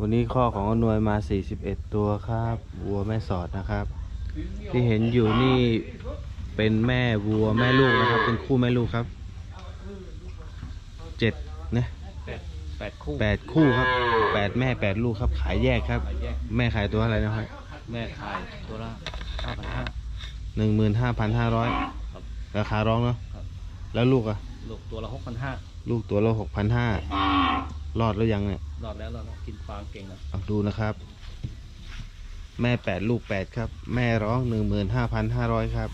วันนี้ข้อของอนวยมา 41 ตัวครับวัวแม่สอดนะครับ ที่เห็นอยู่นี่เป็นแม่วัวแม่ลูกนะครับ เป็นคู่แม่ลูกครับเจ็ดนะแปดแปดคู่แปดคู่ครับแปดแม่แปดลูกครับ ขายแยกครับขายแยกแม่ขายตัวอะไรนะครับแม่ขายตัวละห้าพันห้าหนึ่งหมื่นห้าพันห้าร้อยครับราคาร้องเนาะครับแล้วลูกอะลูกตัวละหกพันห้าลูกตัวละหกพันห้า รอดแล้วยังเนี่ยรอดแล้วรอดแล้วกินฟางเก่งนะเอาดูนะครับ แม่แปดลูกแปดครับ แม่ร้องหนึ่งหมื่นห้าพันห้าร้อยครับ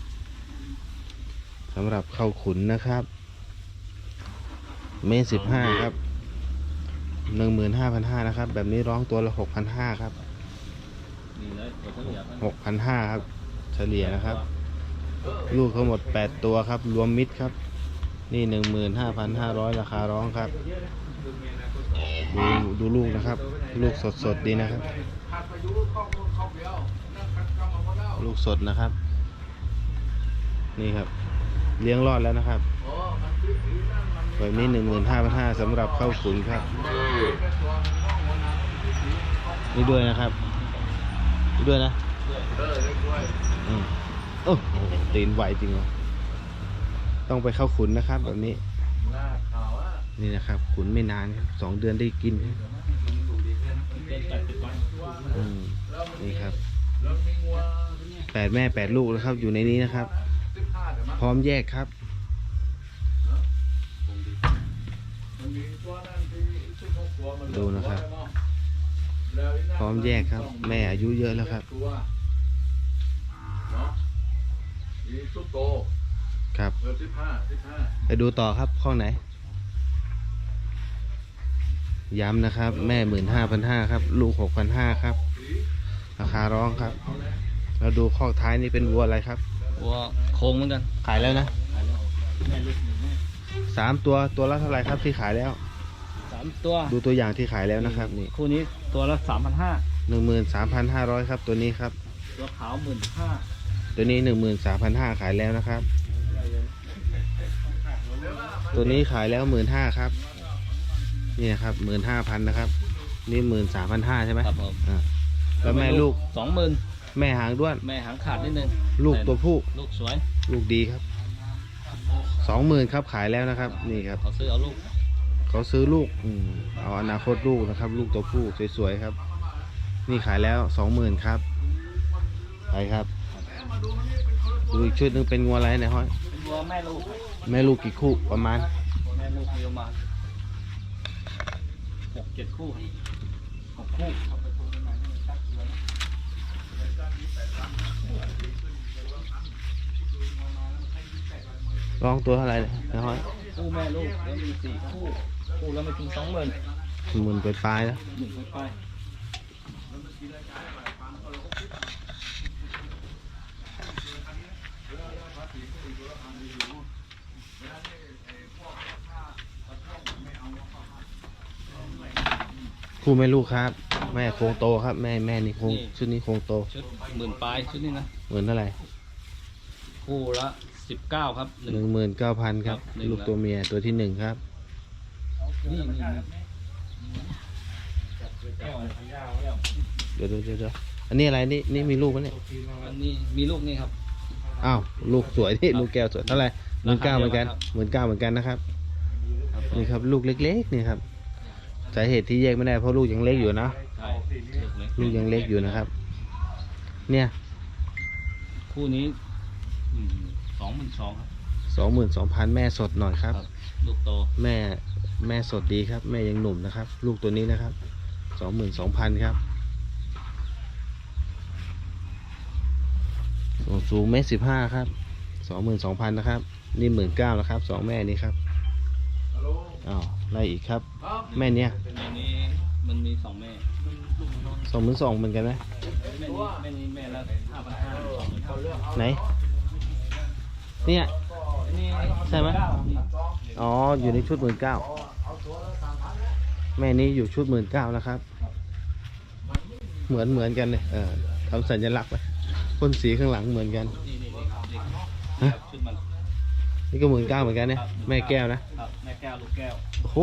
สำหรับเข้าขุนนะครับ เมตรสิบห้าครับหนึ่งหมื่นห้าพันห้านะครับ แบบนี้ร้องตัวละหกพันห้าครับนี่เลยตัวเฉลี่ยมันหกพันห้าครับ เฉลี่ยนะครับ ลูกทั้งหมดแปดตัวครับ รวมมิตรครับ นี่หนึ่งหมื่นห้าพันห้าร้อยราคาร้องครับ ดูดูลูกนะครับ ลูกสดสดดีนะครับ ลูกสดนะครับ นี่ครับ เลี้ยงรอดแล้วนะครับแบบนี้หนึ่งหมื่นห้าพันห้าสำหรับเข้าขุนครับ นี่ด้วยนะครับนี่ด้วยนะอืมโอ้ตีนไหวจริงวะต้องไปเข้าขุนนะครับแบบนี้ นี่นะครับ ขุนไม่นานครับสองเดือนได้กินครับอืมนี่ครับแปดแม่แปดลูกนะครับ อยู่ในนี้นะครับ พร้อมแยกครับดูนะครับ พร้อมแยกครับ แม่อายุเยอะแล้วครับครับไปดูต่อครับข้อไหน ย้ำนะครับ แม่หมื่นห้าพันห้าครับ ลูกหกพันห้าครับ ราคาร้องครับแล้วดูข้อท้ายนี่เป็นวัวอะไรครับ วัวโค้งเหมือนกันขายแล้วนะขายแล้วแม่ลูกหนึ่งแม่สามตัวตัวละเท่าไหร่ครับที่ขายแล้ว สามตัว ดูตัวอย่างที่ขายแล้วนะครับ นี่คู่นี้ตัวละสามพันห้าหนึ่งหมื่นสามพันห้าร้อยครับ ตัวนี้ครับ ตัวขาวหมื่นห้าตัวนี้หนึ่งหมื่นสามพันห้าขายแล้วนะครับ ตัวนี้ขายแล้วหมื่นห้าครับ นี่นะครับหมื่นห้าพันนะครับ นี่หมื่นสามพันห้าใช่ไหมครับผมอ่าแล้วแม่ลูกสองหมื่นแม่หางด้วน แม่หางขาดนิดนึงลูกตัวผู้ ลูกสวยลูกดีครับสองหมื่นครับขายแล้วนะครับ นี่ครับ เขาซื้อเอาลูกเขาซื้อลูกอืมเอาอนาคตลูกนะครับ ลูกตัวผู้สวยๆครับ นี่ขายแล้วสองหมื่นครับไปครับดูอีกชุดหนึงเป็นงัวอะไรเนะห้อยเป็นวัวแม่ลูกครับแม่ลูกกี่คู่ประมาณ แม่ลูกมีประมาณ หกเจ็ดคู่หกคู่ลองตัวเท่าไหร่เนี่ยนะห้อยคู่แม่ลูกแล้วมีสี่คู่คู่แล้วไม่ถึงสองหมื่นหมื่นไปปลายๆแล้วหนึ่งไป คู่แม่ลูกครับ แม่โครงโตครับ แม่แม่นี่โครงชุดนี้โครงโตชุดหมื่นปลายชุดนี้นะเหมือนเท่าไหร่คู่ละสิบเก้าครับหนึ่งหมื่นเก้าพันครับ ครับหนึ่ง ลูกตัวเมียตัวที่หนึ่งครับ นี่นี่นี่เดี๋ยวเดี๋ยวเดี๋ยวเดี๋ยวอันนี้อะไรนี่นี่มีลูกไหมเนี่ยอันนี้มีลูกนี่ครับ อ้าวลูกสวยที่ลูกแก้วสวยเท่าไหร่หมื่นเก้าเหมือนกันครับหมื่นเก้าเหมือนกันนะครับนี่ครับ ลูกเล็กๆนี่ครับ สาเหตุที่แยกไม่ได้เพราะลูกยังเล็กอยู่นะ ใช่ลูกเล็กลูกยังเล็กอยู่นะครับ เนี่ยคู่นี้สองหมื่นสองครับสองหมื่นสองพันแม่สดหน่อยครับครับลูกโต แม่แม่สดดีครับ แม่ยังหนุ่มนะครับ ลูกตัวนี้นะครับสองหมื่นสองพันครับส่วนสูงเมตรสิบห้าครับสองหมื่นสองพันนะครับ นี่หมื่นเก้านะครับสองแม่นี้ครับฮัลโหล อ้าวไล่อีกครับครับแม่เนี้ยแม่นี้มันมีสองแม่สองหมื่นสองเหมือนกันไหมแม่นี้แม่นี้แม่ละห้าพันห้าสองหมื่นเก้าไหน เนี่ยอันนี้ใช่ไหมอ๋อ อยู่ในชุดหมื่นเก้าแม่นี้อยู่ชุดหมื่นเก้านะครับ เหมือนเหมือนกันเลยเออทำสัญลักษณ์ไปพ่นสีข้างหลังเหมือนกันนี่นี่นี่ครับนี่ฮะชุดมัน นี่ก็หมื่นเก้าเหมือนกันเนี่ยแม่แก้วนะครับแม่แก้วลูกแก้วโอ้โห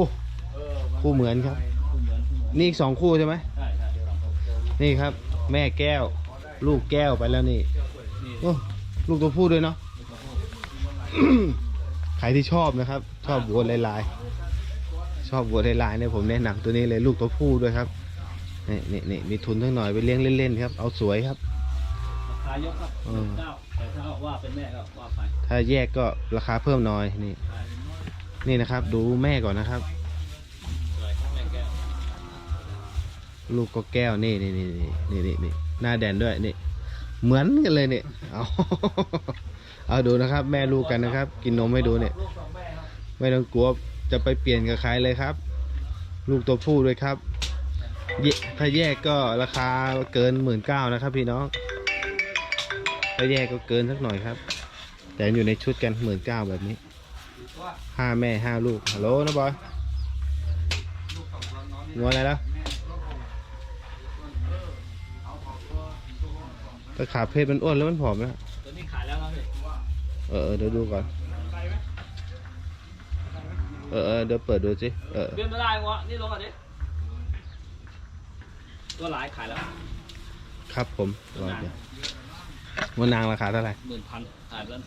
คู่เหมือนครับ คู่เหมือนคู่เหมือนนี่อีกสองคู่ใช่ไหมใช่นี่ครับ แม่แก้ว ลูกแก้วไปแล้วนี่นี่โอ้ลูกตัวผู้ด้วยเนาะ ใครที่ชอบนะครับ ชอบวัวลายๆ ชอบวัวลายๆเนี่ยผมแนะนำตัวนี้เลยลูกตัวผู้ด้วยครับนี่นี่นี่มีทุนทั้งหน่อยไปเลี้ยงเล่นๆครับเอาสวยครับราคายกครับเออเก้าแต่ถ้าว่าเป็นแม่ก็ว่าไปถ้าแยกก็ราคาเพิ่มหน่อยนี่ใช่นี่นะครับ ดูแม่ก่อนนะครับสวยแม่แก้วลูกก็แก้วนี่นี่นี่นี่นี่นี่นี่หน้าแดนด้วยนี่ เหมือนกันเลยเนี่ยเอาเอาดูนะครับ แม่ลูกกันนะครับ กินนมให้ดูเนี่ยลูกสองแม่ครับไม่ต้องกลัวจะไปเปลี่ยนกับใครเลยครับ ลูกตัวผู้ด้วยครับแยถ้าแยกก็ราคาเกินหมื่นเก้านะครับพี่น้อง ถ้าแยกก็เกินสักหน่อยครับ แต่อยู่ในชุดกันหมื่นเก้าแบบนี้ห้าแม่ห้าลูกฮัลโหลนะบอยงัวอะไรแล้วตะขาบเพศมันอ้วนแล้วมันผอมนะตัวนี้ขายแล้วนะพี่เออเออเดี๋ยวดูก่อนเออเออเดี๋ยวเปิดดูสิเออเปลี่ยนไม่ได้วะนี่ลงอะดิตัวหลายขายแล้ว ครับผมรอเดี๋ยว วัวนางราคาเท่าไหร่หมื่นพันขายไปแล้ว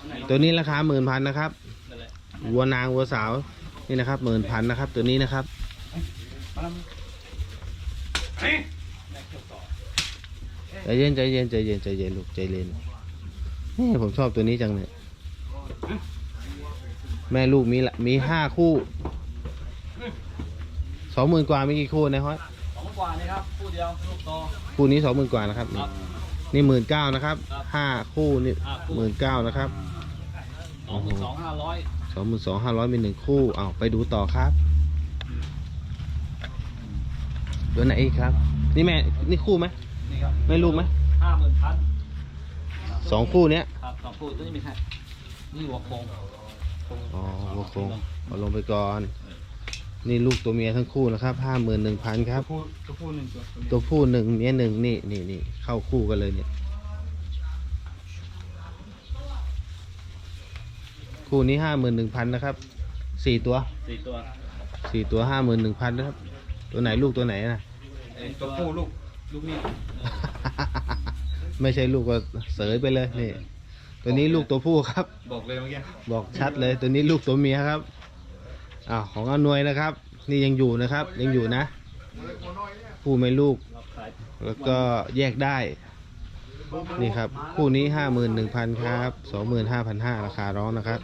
อันไหนตัวนี้ราคาหมื่นพันนะครับนั่นแหละวัวนางวัวสาวนี่นะครับหมื่นพันนะครับ ตัวนี้นะครับแม่เกี่ยวต่อใจเย็นใจเย็นใจเย็นใจเย็นลูกใจเย็นนี่ผมชอบตัวนี้จังเลยแม่ลูกมีละมีห้าคู่สองหมื่นกว่ามีกี่คู่นะฮะสองกว่านี่ครับคู่เดียวลูกโตคู่นี้สองหมื่นกว่านะครับครับ นี่หมื่นเก้านะครับครับ ห้าคู่นี่ห้าคู่หมื่นเก้านะครับสองหมื่นสองห้าร้อยสองหมื่นสองห้าร้อยมีหนึ่งคู่เอาไปดูต่อครับตัวไหนอีกครับ นี่แม่นี่คู่ไหมนี่ครับไม่ลูกไหมห้าหมื่นพันสองคู่เนี้ยครับสองคู่ตัวนี้มีใครนี่หัวโคงอ๋อวัวโคงเอาลงไปก่อน นี่ลูกตัวเมียทั้งคู่นะครับห้าหมื่นหนึ่งพันครับคู่ตัวคู่หนึ่งตัวตัวผู้หนึ่งเมียหนึ่งนี่นี่นี่เข้าคู่กันเลยเนี่ย คู่นี้ห้าหมื่นหนึ่งพันนะครับสี่ตัวสี่ตัวสี่ตัวห้าหมื่นหนึ่งพันนะครับ ตัวไหนลูกตัวไหนนะเอ้ยตัวคู่ลูกลูกนี่เออไม่ใช่ลูกก็เสยไปเลยนี่ ตัวนี้ลูกตัวผู้ครับ บอกเลยเมื่อกี้บอกชัดเลยตัวนี้ลูกตัวเมียครับ อ้าวของอานวยนะครับ นี่ยังอยู่นะครับ ยังอยู่นะผู้ไม่ลูก แล้วก็แยกได้ นี่ครับ คู่นี้ห้าหมื่นหนึ่งพันครับสองหมื่นห้าพันห้าราคาร้องนะครับ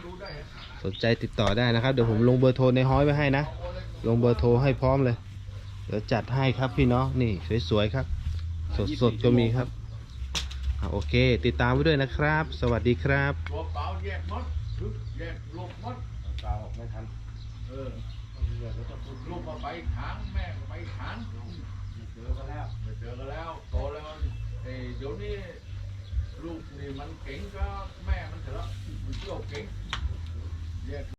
สนใจติดต่อได้นะครับ เดี๋ยวผมลงเบอร์โทรในห้อยไว้ให้นะ ลงเบอร์โทรให้พร้อมเลย เดี๋ยวจัดให้ครับพี่น้อง นี่สวยๆครับ สดๆก็มีครับโอเค ติดตามไว้ด้วยนะครับ สวัสดีครับ เปล่าแยกมดแยกลบมดเปล่าไม่ทันเออลูกมาไปขางแม่ก็ไปขางเจอกันแล้วไม่เจอกันแล้วโตแล้วเอ้ยเดี๋ยวนี้ลูกนี่มันเก่งก็แม่มันเถอะมันเที่ยวเก่งแยก